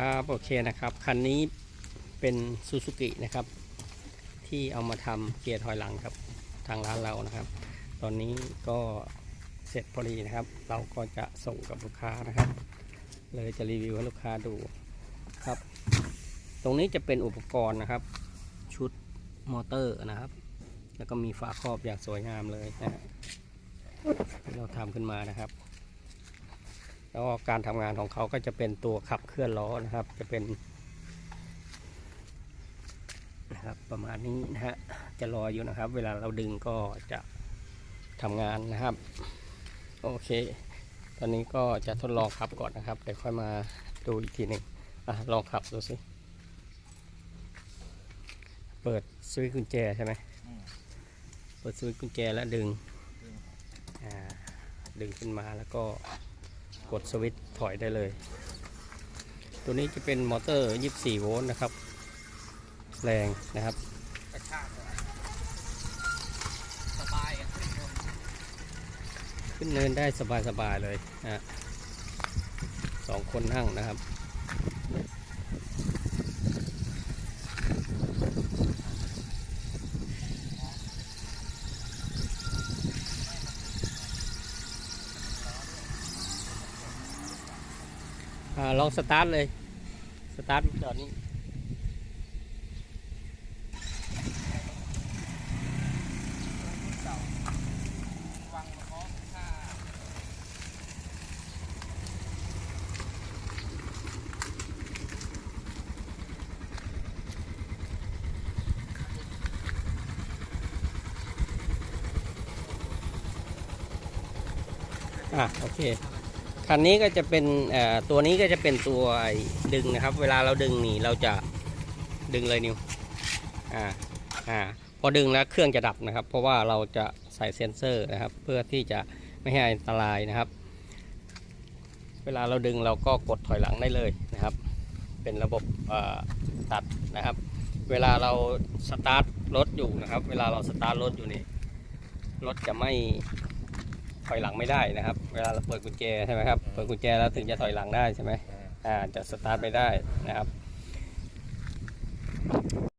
ครับโอเคนะครับคันนี้เป็นซูซูกินะครับ ที่เอามาทำเกียร์ถอยหลังครับทางร้านเรานะครับ ตอนนี้ก็เสร็จพอดีนะครับ เราก็จะส่งกับลูกค้านะครับ เลยจะรีวิวให้ลูกค้าดูครับ ตรงนี้จะเป็นอุปกรณ์นะครับ ชุดมอเตอร์นะครับ แล้วก็มีฝาครอบอย่างสวยงามเลยนะที่เราทำขึ้นมานะครับ แล้วก็การทำงานของเขาก็จะเป็นตัวขับเคลื่อนล้อนะครับ จะเป็นนะครับประมาณนี้นะฮะจะลอยอยู่นะครับ เวลาเราดึงก็จะทำงานนะครับ โอเค ตอนนี้ก็จะทดลองขับก่อนนะครับเดี๋ยวค่อยมาดูอีกทีหนึ่งอะลองขับดูสิเปิดสวิตช์กุญแจใช่ไหมอืมเปิดสวิตช์กุญแจแล้วดึงดึงอ่าดึงขึ้นมาแล้วก็ กดสวิตช์ถอยได้เลย ตัวนี้จะเป็นมอเตอร์ 24 โวลต์นะครับ แรงนะครับสบายขึ้นเนินได้สบายๆเลยนะสองคนนั่งนะครับ อ่าลองสตาร์ทเลย สตาร์ทจอดนี้อะโอเค คันนี้ก็จะเป็นตัวนี้ก็จะเป็นตัวดึงนะครับ เวลาเราดึงนี่เราจะดึงเลยนิวอ่าอ่าพอดึงแล้วเครื่องจะดับนะครับ เพราะว่าเราจะใส่เซ็นเซอร์นะครับ เพื่อที่จะไม่ให้อันตรายนะครับ เวลาเราดึงเราก็กดถอยหลังได้เลยนะครับ เป็นระบบตัดนะครับ เวลาเราสตาร์ทรถอยู่นะครับ เวลาเราสตาร์ทรถอยู่นี่รถจะไม่ อยหลังไม่ได้นะครับ เวลาเราเปิดกุญแจใช่ไหมครับ เปิดกุญแจแล้วถึงจะถอยหลังได้ใช่ไหมอ่าจะสตาร์ทไม่ได้นะครับ